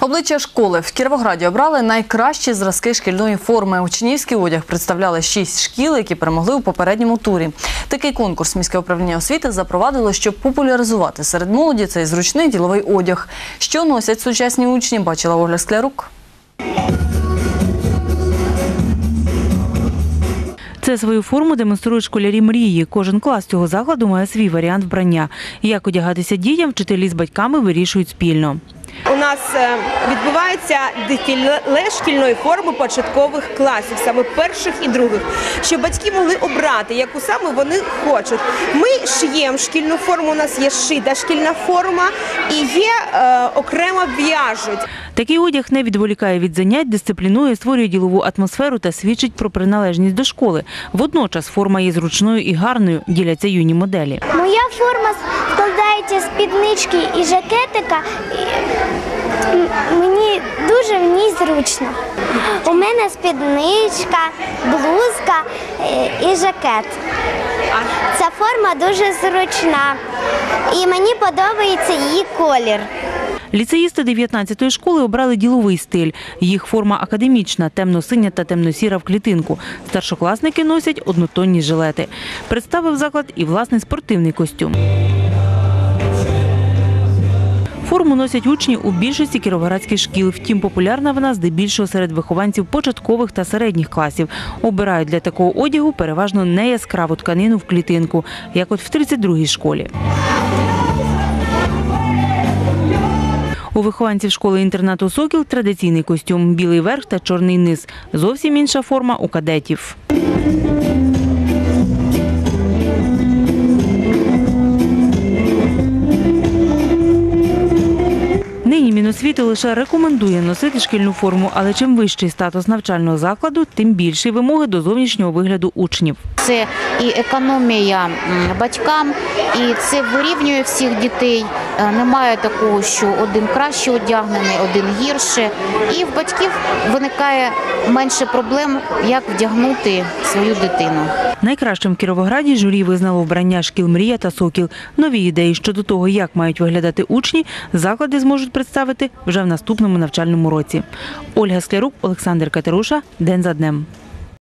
Обличчя школи в Кіровограді обрали найкращі зразки шкільної форми. Учнівський одяг представляли шість шкіл, які перемогли у попередньому турі. Такий конкурс міське управління освіти запровадило, щоб популяризувати серед молоді цей зручний діловий одяг. Що носять сучасні учні, бачила Оля Склярук. Це свою форму демонструють школярі мрії. Кожен клас цього закладу має свій варіант вбрання. Як одягатися дітям, вчителі з батьками вирішують спільно. Нас е, відбувається дефіле шкільної форми початкових класів, саме перших і других, щоб батьки могли обрати, яку саме вони хочуть. Ми шиємо шкільну форму. У нас є шита шкільна форма і є е, окремо в'яжуть. Такий одяг не відволікає від занять, дисциплінує, створює ділову атмосферу та свідчить про приналежність до школи. Водночас форма є зручною і гарною, діляться юні моделі. Моя форма складається з спіднички і жакетика. Мені дуже в ній зручно. У мене спідничка, блузка е, і жакет. Ця форма дуже зручна і мені подобається її колір. Ліцеїсти 19-ї школи обрали діловий стиль. Їх форма академічна, темно-синя та темно-сіра в клітинку. Старшокласники носять однотонні жилети. Представив заклад і власний спортивний костюм. Форму носять учні у більшості кіровоградських шкіл. Втім, популярна вона здебільшого серед вихованців початкових та середніх класів. Обирають для такого одягу переважно не яскраву тканину в клітинку, як от в 32-й школі. У вихованців школи-інтернату «Сокіл» традиційний костюм, білий верх та чорний низ. Зовсім інша форма у кадетів. Міносвіти лише рекомендує носити шкільну форму, але чим вищий статус навчального закладу, тим більші вимоги до зовнішнього вигляду учнів. Це і економія батькам, і це вирівнює всіх дітей. Е, Немає такого, що один краще одягнений, один гірше. І в батьків виникає менше проблем, як вдягнути свою дитину. Найкращим в Кіровограді журі визнало вбрання шкіл «Мрія» та «Сокіл». Нові ідеї щодо того, як мають виглядати учні, заклади зможуть представити вже в наступному навчальному році. Ольга Склярук, Олександр Катеруша. День за днем.